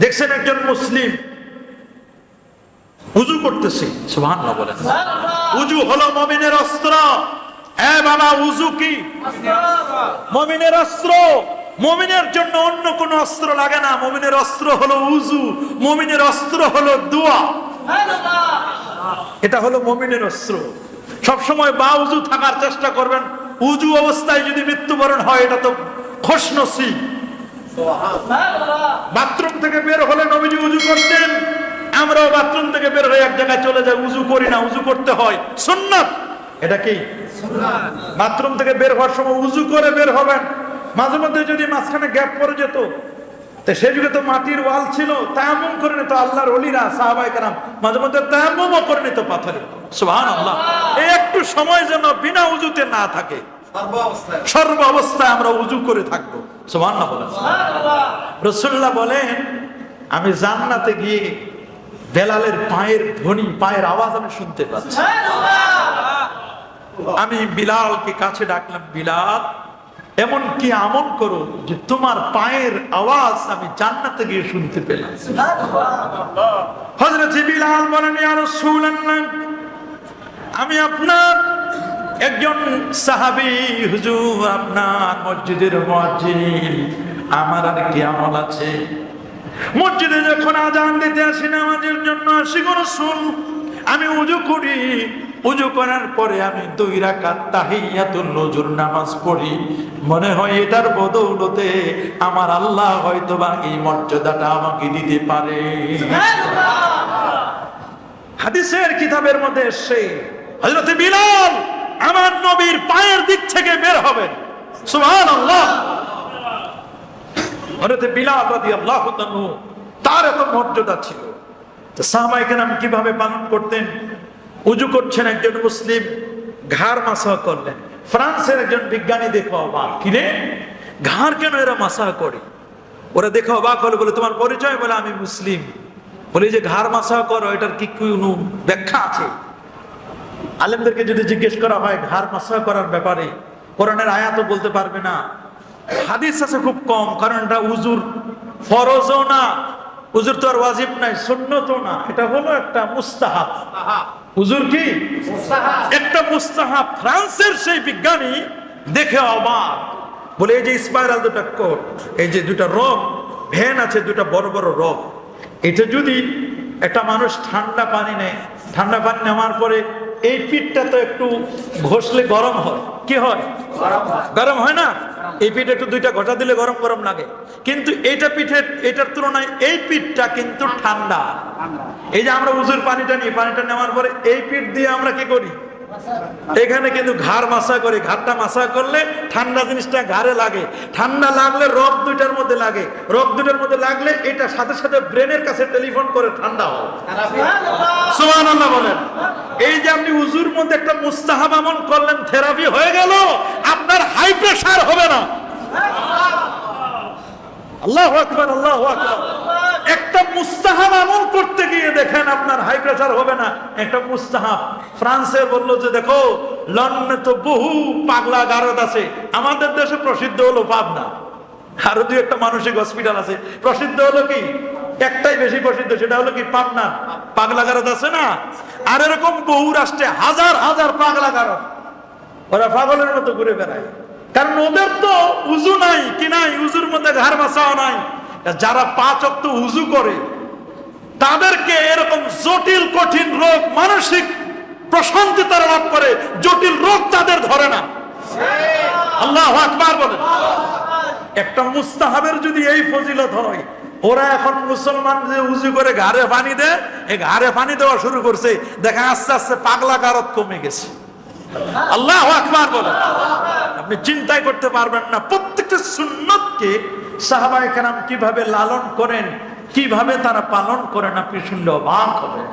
দেখছেন একজন মুসলিম। উজু করতেছে। বলেন। উজু হলো মমিনের অস্ত্র। বাবা উজু কি? মমিনের অস্ত্র। মমিনের জন্য অন্য কোন অস্ত্র লাগে না। মমিনের অস্ত্র হলো উজু। মমিনের অস্ত্র হলো দোয়া। এটা হলো মমিনের অস্ত্র। সবসময় বা উজু থাকার চেষ্টা করবেন। উজু অবস্থায় যদি মৃত্যুবরণ হয় এটা তো খোশনসি বাথরুম থেকে বের হলে নবীজি উজু করতেন। আমরাও বাথরুম থেকে বের হয়ে এক জায়গায় চলে যাই, উজু করি না, উজু করতে হয়। সুন্নাত! এটা কি? বাথরুম থেকে বের হওয়ার সময় উজু করে বের হবেন। মাঝে মধ্যে যদি মাঝখানে গ্যাপ পড়ে যেত, তো যুগে তো মাটির ওয়াল ছিল, তায়াম্মুম করে নিত আল্লাহর অলিরা সাহাবাই কারাম। মাঝে মধ্যে তায়াম্মুমও করে নিত পাথরে সুবহানাল্লাহ। এই একটু সময় যেন বিনা উজুতে না থাকে। সর্ব অবস্থায় আমরা উজু করে থাকব। বলেন। রসুল্লাহ বলেন আমি জান্নাতে গিয়ে বেলালের পায়ের ধ্বনি পায়ের আওয়াজ আমি শুনতে পাচ্ছি। আমি বিলালকে কাছে ডাকলাম বিলাল এমন কি আমল করো যে তোমার পায়ের আওয়াজ আমি জান্নাতে গিয়ে শুনতে পেলাম? হযরত বিলাল বলেন আমি আপনার একজন সাহাবি হুজুর আপনার মসজিদের মসজিদ আমার আর কি আমল আছে? মসজিদে যখন আজান দিতে আসি নামাজের জন্য আসি কোন শুন আমি উজু করি। উজু করার পরে আমি দুই রাকাত তাহিয়াতুল নজর নামাজ পড়ি। মনে হয় এটার বদৌলতে আমার আল্লাহ হয়তো বা এই মর্যাদাটা আমাকে দিতে পারে। হাদিসের কিতাবের মধ্যে এসে হযরত বিলাল আমার নবীর পায়ের দিক থেকে বের হবেন। সুবহানাল্লাহ। হযরত বিলাল রাদিয়াল্লাহু তাআলা, তার এত মর্যাদা ছিল তো সাহাবায়ে কেরাম কীভাবে পালন করতেন? উজু করছেন একজন মুসলিম, ঘাড় মাসা করলেন। ফ্রান্সের একজন বিজ্ঞানী দেখো অবাক কিরে ঘাড় কেন এরা মাসা করে? ওরা দেখে অবাক হলো, বলে, তোমার পরিচয় বলে আমি মুসলিম। বলে যে ঘাড় মাসা করো, এটার কি কোনো ব্যাখ্যা আছে? আলেমদেরকে যদি জিজ্ঞেস করা হয় ঘাড় মাসা করার ব্যাপারে কোরআনের আয়াতও বলতে পারবে না। হাদিস আছে খুব কম কারণ এটা উজুর ফরজও না উজুর তো আর ওয়াজিব নাই সুন্নতও না। এটা হলো একটা মুস্তাহাব। উজুর কি? একটা মুস্তাহাব। ফ্রান্সের সেই বিজ্ঞানী দেখে অবাক বলে এই যে স্পাইরাল দুটা কোট এই যে দুটা রোগ ভ্যান আছে দুটা বড় বড় রোগ এটা যদি একটা মানুষ ঠান্ডা পানি নেয় ঠান্ডা পানি নেওয়ার পরে এই পিঠটা তো একটু ঘষলে গরম হয়। কি হয়? গরম হয়। না? এই পিঠে একটু দুইটা ঘটা দিলে গরম গরম লাগে। কিন্তু এইটা পিঠের এটার তুলনায় এই পিঠটা কিন্তু ঠান্ডা। এই যে আমরা উজুর পানিটা নিই পানিটা নেওয়ার পরে এই পিঠ দিয়ে আমরা কি করি? এখানে কিন্তু ঘাড় মাসা করে ঘাড়টা মাসা করলে ঠান্ডা জিনিসটা ঘাড়ে লাগে। ঠান্ডা লাগলে রক দুইটার মধ্যে লাগে। রক দুইটার মধ্যে লাগলে এটা সাথে সাথে ব্রেনের কাছে টেলিফোন করে ঠান্ডা সুবহানাল্লাহ। বলেন। এই যে আপনি উজুর মধ্যে একটা মুস্তাহাব আমল করলেন থেরাপি হয়ে গেল আপনার হাই প্রেসার হবে না। আল্লাহ আকবার আল্লাহু আকবার। একটা মুস্তাহাব আমল করতে গিয়ে দেখেন আপনার হাই প্রেসার হবে না। একটা মুস্তাহাব। ফ্রান্সে বলল যে, দেখো, লন্ডনে তো বহু পাগলা গারদ আছে। আমাদের দেশে প্রসিদ্ধ হলো পাবনা। আরও দুই একটা মানসিক হসপিটাল আছে। প্রসিদ্ধ হলো কি? একটাই বেশি প্রসিদ্ধ, সেটা হলো কি? পাবনা। পাগলা গারদ আছে না? আর এরকম বহু রাষ্ট্রে হাজার হাজার পাগলা গারদ। ওরা পাগলের মতো ঘুরে বেড়ায়। কারণ ওদের তো উজু নাই, কি নাই? উজুর মধ্যে ঘর বাসাও নাই। যারা পাঁচ অক্ত উজু করে, তাদেরকে এরকম জটিল, কঠিন রোগ, মানসিক প্রশান্তি তারা লাভ করে। জটিল রোগ তাদের ধরে না। আল্লাহ আকবার বলেন। একটা মুস্তাহাবের যদি এই ফজিলত হয়, ওরা এখন মুসলমান যে উজু করে ঘাড়ে পানি দেয় এই ঘাড়ে পানি দেওয়া শুরু করছে। দেখা আস্তে আস্তে পাগলা গারত কমে গেছে। আল্লাহ আকবার বলেন। আপনি চিন্তাই করতে পারবেন না। প্রত্যেকটা সুন্নতকে সাহাবায়ে কেরাম কীভাবে লালন করেন কীভাবে তারা পালন করেন আপনি শুনলে অবাক হবেন।